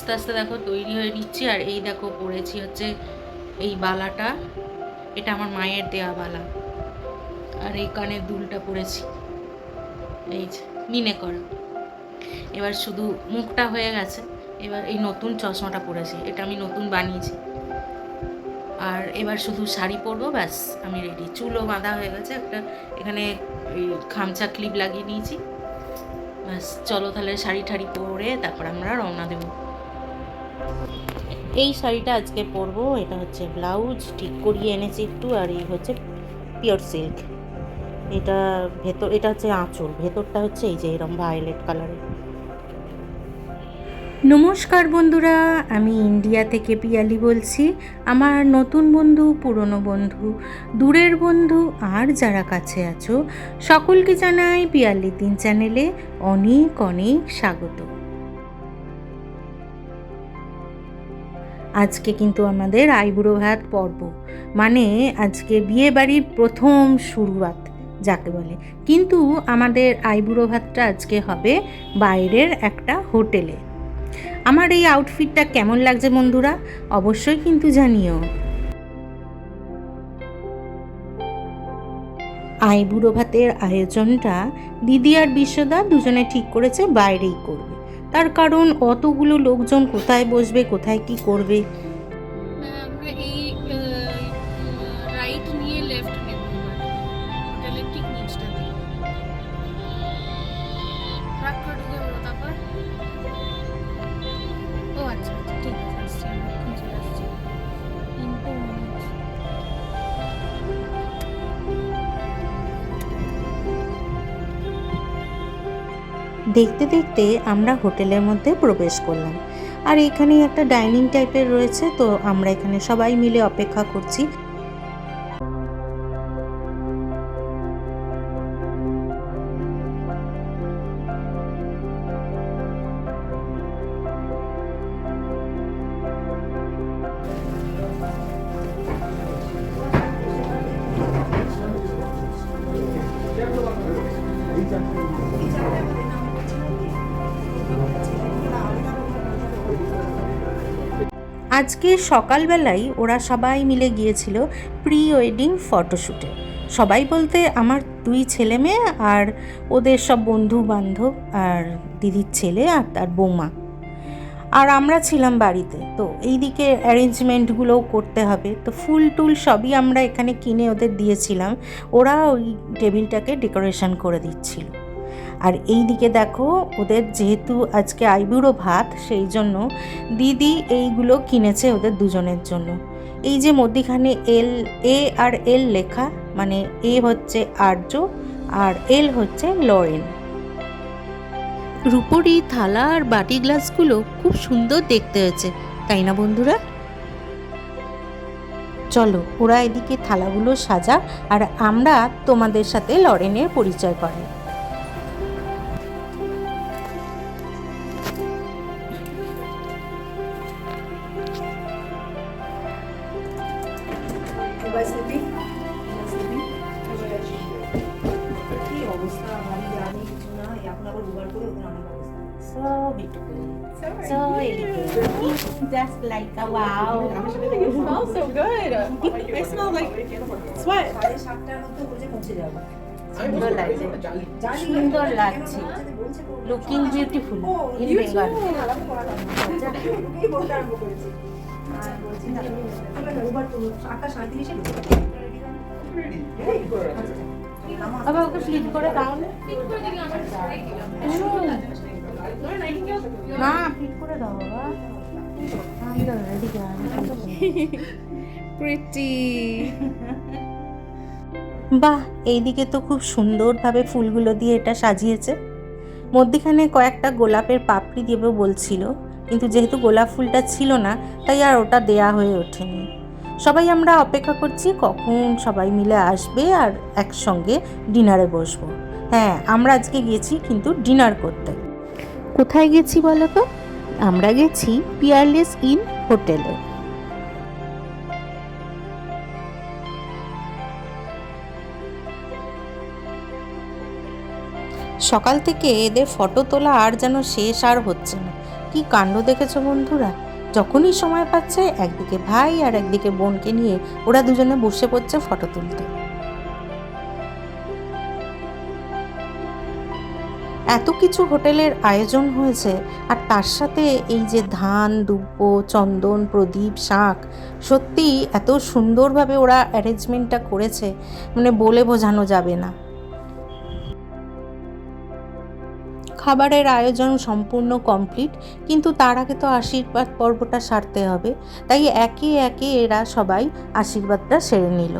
আস্তে আস্তে দেখো তৈরি হয়ে নিচ্ছি, আর এই দেখো পরেছি হচ্ছে এই বালাটা। এটা আমার মায়ের দেয়া বালা। আর এই কানের দুলটা পরেছি। এই যে মিনে করা। এবার শুধু মুখটা হয়ে গেছে। এবার এই নতুন চশমাটা পরেছি। এটা আমি নতুন বানিয়েছি। আর এবার শুধু শাড়ি পরবো, ব্যাস, আমি রেডি চুলও বাঁধা হয়ে গেছে। একটা এখানে এই খামচা ক্লিপ লাগিয়ে নিয়েছি। ব্যাস, চলো তাহলে শাড়ি ঠাড়ি পরে তারপর আমরা রওনা দেবো। এই শাড়িটা আজকে পরবো, এটা হচ্ছে ব্লাউজ, ঠিক করিয়ে এনেছি একটু, আর এই হচ্ছে পিওর সিল্ক। এটা ভেতর, এটা হচ্ছে আঁচল, ভেতরটা হচ্ছে এই যে এরকম ভায়োলেট কালারের নমস্কার বন্ধুরা, আমি ইন্ডিয়া থেকে পিয়ালি বলছি, আমার নতুন বন্ধু, পুরনো বন্ধু, দূরের বন্ধু, আর যারা কাছে আছো, সকলকে জানাই পিয়ালি তিন চ্যানেলে অনেক অনেক স্বাগত। আজকে কিন্তু আমাদের আইবুড়ো ভাত পর্ব। মানে আজকে বিয়ে বাড়ির প্রথম শুরুয়াত, যাকে বলে। কিন্তু আমাদের আইবুড়ো ভাতটা আজকে হবে বাইরের একটা হোটেলে। আমার এই আউটফিটটা কেমন লাগছে বন্ধুরা? অবশ্যই কিন্তু জানিও। আইবুড়ো ভাতের আয়োজনটা দিদি আর বিশ্বদা দুজনে ঠিক করেছে, বাইরেই করবে। তার কারণ অতগুলো লোকজন কোথায় বসবে কোথায় কি করবে? দেখতে দেখতে আমরা হোটেলের মধ্যে প্রবেশ করলাম। আর এখানে একটা ডাইনিং টাইপের রয়েছে, তো আমরা এখানে সবাই মিলে অপেক্ষা করছি। আজকে সকালবেলায় ওরা সবাই মিলে গিয়েছিল প্রি ওয়েডিং ফটোশ্যুটে। সবাই বলতে আমার দুই ছেলে মেয়ে আর ওদের সব বন্ধু বান্ধব আর দিদির ছেলে আর তার বৌমা। আর আমরা ছিলাম বাড়িতে, তো এইদিকে অ্যারেঞ্জমেন্টগুলোও করতে হবে। তো ফুল টুল সবই আমরা এখানে কিনে ওদের দিয়েছিলাম। ওরা ওই টেবিলটাকে ডেকোরেশন করে দিচ্ছিল। আর এই দিকে দেখো ওদের যেহেতু আজকে আইবুড়ো ভাত সেই জন্য দিদি এইগুলো কিনেছে ওদের দুজনের জন্য। এই যে মধ্যিখানে এল এ আর এল লেখা মানে এ হচ্ছে আর্য আর এল হচ্ছে লরেন। রূপরি থালা আর বাটি গ্লাসগুলো খুব সুন্দর দেখতে হয়েছে তাই না বন্ধুরা? চলো ওরা এদিকে থালাগুলো সাজা আর আমরা তোমাদের সাথে লরেনের পরিচয় করাই। So beautiful. So elegant. Just like a wow. It smells so good. I smell like sweat. সুন্দর লাগছে সুন্দর লাগছে লুকিং বিউটিফুল ইন বেঙ্গল। আবার ওকে ফ্লিপ করে দাও না করে দিলে আমার সবাই দিলাম না ফ্লিপ করে দাও বাবা রেডি বাহ এইদিকে তো খুব সুন্দরভাবে ফুলগুলো দিয়ে এটা সাজিয়েছে। মধ্যিখানে কয়েকটা গোলাপের পাপড়ি দেবে বলছিল কিন্তু যেহেতু গোলাপ ফুলটা ছিল না তাই আর ওটা দেয়া হয়ে ওঠেনি। সবাই আমরা অপেক্ষা করছি কখন সবাই মিলে আসবে আর একসঙ্গে ডিনারে বসবো। হ্যাঁ আমরা আজকে গিয়েছি কিন্তু ডিনার করতে। কোথায় গেছি বলো তো আমরা গেছি পিয়ারলেস ইন হোটেলে। সকাল থেকে এদের ফটো তোলা আর যেন শেষ আর হচ্ছে না। কি কাণ্ড দেখেছ বন্ধুরা? যখনই সময় পাচ্ছে, একদিকে ভাই আর একদিকে বোনকে নিয়ে ওরা দুজনে বসে পড়ছে ফটো তুলতে। এত কিছু হোটেলের আয়োজন হয়েছে আর তার সাথে এই যে ধান দুব্ব চন্দন, প্রদীপ শাঁখ সত্যি এত সুন্দরভাবে ওরা অ্যারেঞ্জমেন্টটা করেছে মানে বলে বোঝানো যাবে না। খাবারের আয়োজন সম্পূর্ণ কমপ্লিট, কিন্তু তার আগে তো আশীর্বাদ পর্বটা সারতে হবে, তাই একে একে এরা সবাই আশীর্বাদটা সেরে নিল।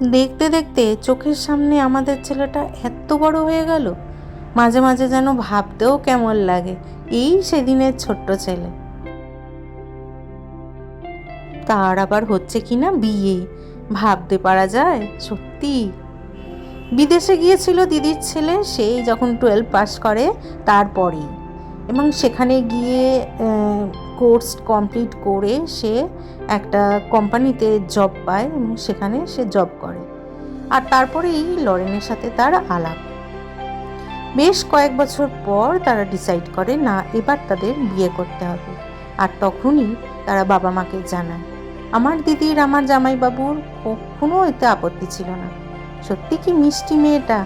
দেখতে দেখতে চোখের সামনে আমাদের ছেলেটা এত বড় হয়ে গেল, মাঝে মাঝে যেন ভাবতেও কেমন লাগে, এই সেদিনের ছোট্ট ছেলে। তার আবার হচ্ছে কি না বিয়ে, ভাবতে পারা যায়, সত্যি। বিদেশে গিয়েছিল দিদির ছেলে, সেই যখন টুয়েলভ পাস করে, তারপরেই। এবং সেখানে গিয়ে কোর্স কমপ্লিট করে সে একটা কোম্পানিতে জব পায় এবং সেখানে সে জব করে। আর তারপরেই লরেনের সাথে তার আলাপ। বেশ কয়েক বছর পর তারা ডিসাইড করে, না, এবার তাদের বিয়ে করতে হবে। আর তখনই তারা বাবা মাকে জানায়, আমার দিদির, আমার জামাইবাবুর কখনো এতে আপত্তি ছিল না। সত্যি কি মিষ্টি মেয়েটা?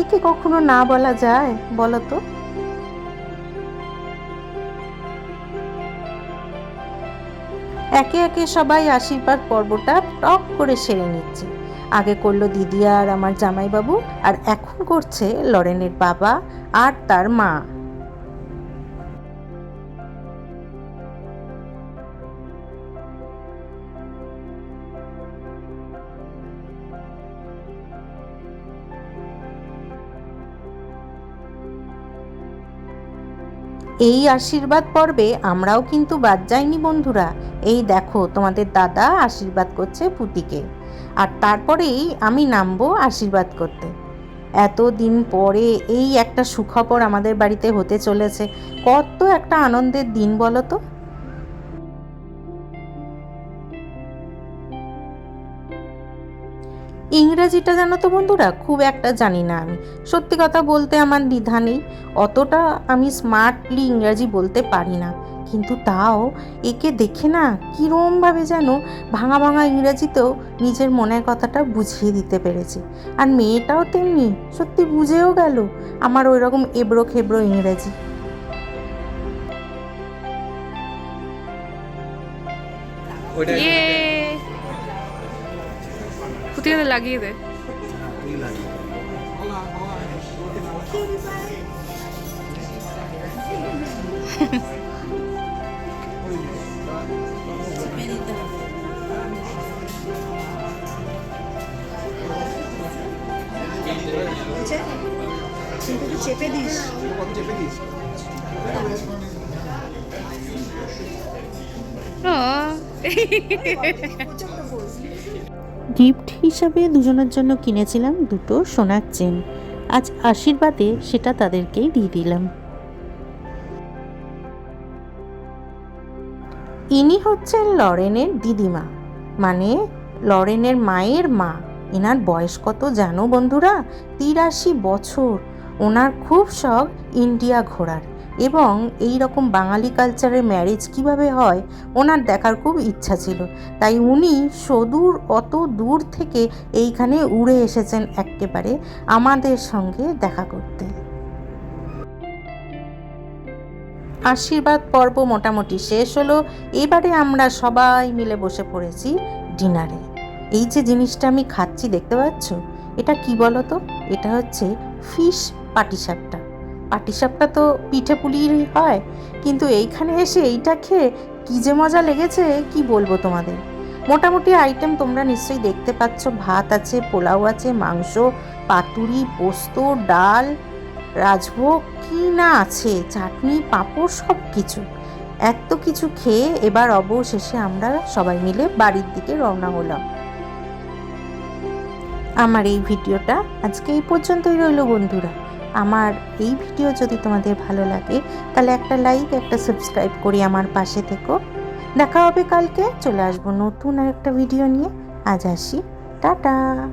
একে কখনো না বলা যায় বলো তো? একে একে সবাই আশীর্বাদ পর্বটা টক করে সেরে নিচ্ছে। আগে করল দিদি আর আমার জামাইবাবু, আর এখন করছে লরেনের বাবা আর তার মা। এই আশীর্বাদ পর্বে আমরাও কিন্তু বাদ যাইনি, বন্ধুরা। এই দেখো, তোমাদের দাদা আশীর্বাদ করছে পুতিকে। আর তারপরেই আমি নামবো আশীর্বাদ করতে। এত দিন পরে এই একটা সুখবর আমাদের বাড়িতে হতে চলেছে। কত একটা আনন্দের দিন, বলো তো? ইংরেজিটা জানো তো বন্ধুরা? খুব একটা জানি না আমি। সত্যি কথা বলতে আমার দ্বিধা নেই। অতটা আমি স্মার্টলি ইংরাজি বলতে পারি না। কিন্তু তাও একে দেখে না কীরমভাবে যেন ভাঙা ভাঙা ইংরাজিতেও নিজের মনের কথাটা বুঝিয়ে দিতে পেরেছি। আর মেয়েটাও তেমনি সত্যি বুঝেও গেল আমার ওই রকম এবড়ো খেবড়ো ইংরেজি। ইয়ে! পুতিয়ে লাগিয়ে দে কিন্তু চেপে দিস প্রচন্ড ফোর্স গিফট হিসাবে দুজনের জন্য কিনেছিলাম দুটো সোনার চেন। আজ আশীর্বাদে সেটা তাদেরকেই দিয়ে দিলাম। ইনি হচ্ছেন লরেনের দিদিমা। মানে লরেনের মায়ের মা। এনার বয়স কত জানো বন্ধুরা? তিরাশি বছর। ওনার খুব শখ ইন্ডিয়া ঘোরার। এবং এই রকম বাঙালি কালচারের ম্যারেজ কীভাবে হয়, ওনার দেখার খুব ইচ্ছা ছিল। তাই উনি সদূর অত দূর থেকে এইখানে উড়ে এসেছেন একেবারে আমাদের সঙ্গে দেখা করতে। আশীর্বাদ পর্ব মোটামুটি শেষ হলো। এবারে আমরা সবাই মিলে বসে পড়েছি ডিনারে। এই যে জিনিসটা আমি খাচ্ছি, দেখতে পাচ্ছ? এটা কি বলো তো এটা হচ্ছে ফিশ পাটিসাপটা। পাটিসাপটা তো পিঠে পুলিরই হয়, কিন্তু এইখানে এসে এইটা খেয়ে কী যে মজা লেগেছে, কি বলব তোমাদের? মোটামুটি আইটেম তোমরা নিশ্চয়ই দেখতে পাচ্ছ, ভাত আছে, পোলাও আছে, মাংস, পাতুরি, পোস্ত, ডাল, রাজভোগ, কি না আছে, চাটনি, পাঁপড় সব কিছু এত কিছু খেয়ে এবার অবশেষে আমরা সবাই মিলে বাড়ির দিকে রওনা হলাম। আমার এই ভিডিওটা আজকে এই পর্যন্তই রইল বন্ধুরা। আমার এই ভিডিও যদি তোমাদের ভালো লাগে, তাহলে একটা লাইক একটা সাবস্ক্রাইব করি আমার পাশে থেকো। দেখা হবে কালকে, চলে আসব নতুন আর একটা ভিডিও নিয়ে। আজ আসি। টাটা!